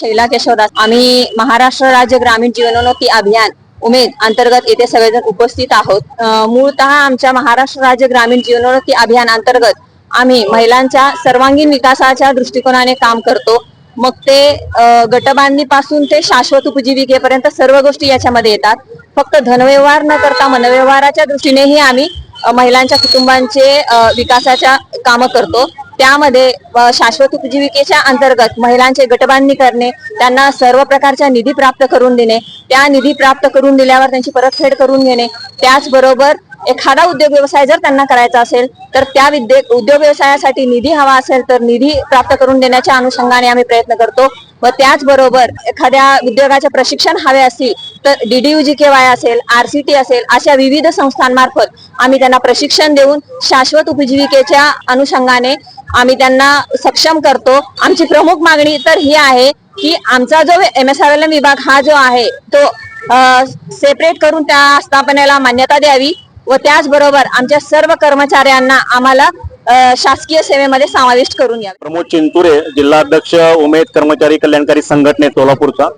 शैला केशवदास आम्ही महाराष्ट्र राज्य ग्रामीण जीवनोन्नती अभियान उमेद अंतर्गत येथे सगळेजण उपस्थित आहोत. अं, मूळतः आमच्या महाराष्ट्र राज्य ग्रामीण जीवनोन्नती अभियान अंतर्गत आम्ही महिलांच्या सर्वांगीण विकासाच्या दृष्टिकोनाने काम करतो. मग ते अं, गटबांधणीपासून ते शाश्वत उपजीविकेपर्यंत सर्व गोष्टी याच्यामध्ये येतात. फक्त धनव्यवहार न करता मनव्यवहाराच्या दृष्टीनेही आम्ही महिलांच्या कुटुंबांचे विकासाच्या कामं करतो. त्यामध्ये शाश्वत उपजीविकेच्या अंतर्गत महिलांचे गटबांधणी करणे त्यांना सर्व प्रकारच्या निधी प्राप्त करून देणे त्या निधी प्राप्त करून दिल्यावर त्यांची परतफेड करून घेणे त्याचबरोबर एखादा उद्योग व्यवसाय जर त्यांना करायचा असेल तर त्या विद्ये उद्योग व्यवसायासाठी निधी हवा असेल तर निधी प्राप्त करून देण्याच्या अनुषंगाने आम्ही प्रयत्न करतो. व त्याचबरोबर एखाद्या उद्योगाचे प्रशिक्षण हवे असतील तर डीडीयू के वाय असेल आरसीटी असेल अशा विविध संस्थांमार्फत आम्ही त्यांना प्रशिक्षण देऊन शाश्वत उपजीविकेच्या अनुषंगाने आम्ही त्यांना सक्षम करतो. आमची प्रमुख मागणी तर ही आहे की आमचा जो M S R L M विभाग हा जो आहे तो सेपरेट करून त्या स्थापनेला मान्यता द्यावी व त्याचबरोबर आमच्या सर्व कर्मचाऱ्यांना आम्हाला शासकीय सेवेमध्ये समाविष्ट करून घ्या प्रमोद चिंतुरे जिल्हाध्यक्ष उमेद कर्मचारी कल्याणकारी संघटने सोलापूरचा.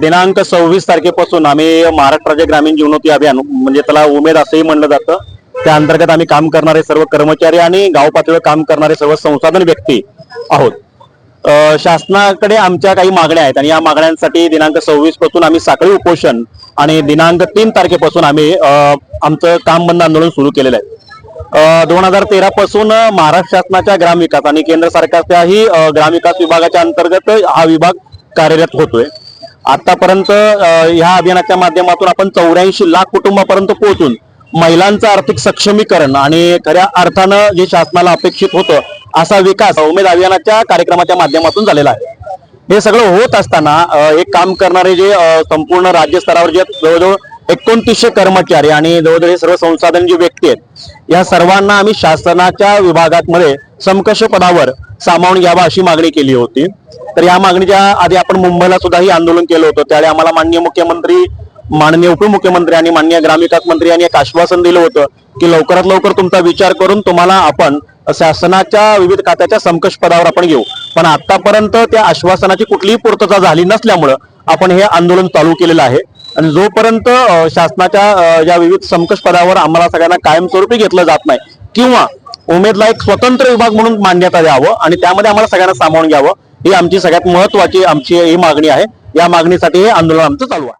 दिनांक सव्वीस तारखेपासून आम्ही महाराष्ट्र राज्य ग्रामीण जीवनोती अभियान म्हणजे त्याला उमेद असंही म्हणलं जातं. त्या अंतर्गत आम्ही काम करणारे सर्व कर्मचारी आणि गाव पातळीवर काम करणारे सर्व संसाधन व्यक्ती आहोत. शासनाकडे आमच्या काही मागण्या आहेत आणि या मागण्यांसाठी दिनांक सव्वीसपासून आम्ही साखळी उपोषण आणि दिनांक तीन तारखेपासून आम्ही आमचं काम बंद आंदोलन सुरू केलेलं आहे. दोन हजार तेरा पासून महाराष्ट्र शासनाच्या ग्रामविकास आणि केंद्र सरकारच्याही ग्राम ग्रामविकास विभागाच्या अंतर्गत हा विभाग कार्यरत होतोय. आतापर्यंत ह्या अभियानाच्या माध्यमातून आपण चौऱ्याऐंशी लाख कुटुंबापर्यंत पोहोचून महिलांचं आर्थिक सक्षमीकरण आणि खऱ्या अर्थानं जे शासनाला अपेक्षित होतं असा विकास उमेद अभियानाच्या कार्यक्रमाच्या माध्यमातून झालेला आहे. हे सगळं होत असताना एक काम करणारे जे संपूर्ण राज्य स्तरावर जे जवळजवळ एकोणतीसशे कर्मचारी आणि जवळजवळ हे सर्व संसाधन जे व्यक्ती आहेत या सर्वांना आम्ही शासनाच्या विभागामध्ये समकक्ष पदावर सामावून घ्यावा अशी मागणी केली होती. तर या मागणीच्या आधी आपण मुंबईला सुद्धा ही आंदोलन केलं होतं. त्यावेळी आम्हाला माननीय मुख्यमंत्री माननीय उपमुख्यमंत्री आणि माननीय ग्रामविकास मंत्री यांनी एक आश्वासन दिलं होतं की लवकरात लवकर तुमचा विचार करून तुम्हाला आपण शासनाच्या विविध खात्याच्या समकक्ष पदावर आपण घेऊ. पण आतापर्यंत त्या आश्वासनाची कुठलीही पूर्तता झाली नसल्यामुळं आपण हे आंदोलन चालू केलेलं आहे. आणि जोपर्यंत शासनाच्या या विविध समकक्ष पदावर आम्हाला सगळ्यांना कायमस्वरूपी घेतलं जात नाही किंवा उमेदला एक स्वतंत्र विभाग म्हणून मान्यता द्यावं आणि त्यामध्ये आम्हाला सगळ्यांना सामावून घ्यावं ही आमची सगळ्यात महत्वाची आमची ही मागणी आहे. या मागणीसाठी हे आंदोलन आमचं चालू आहे.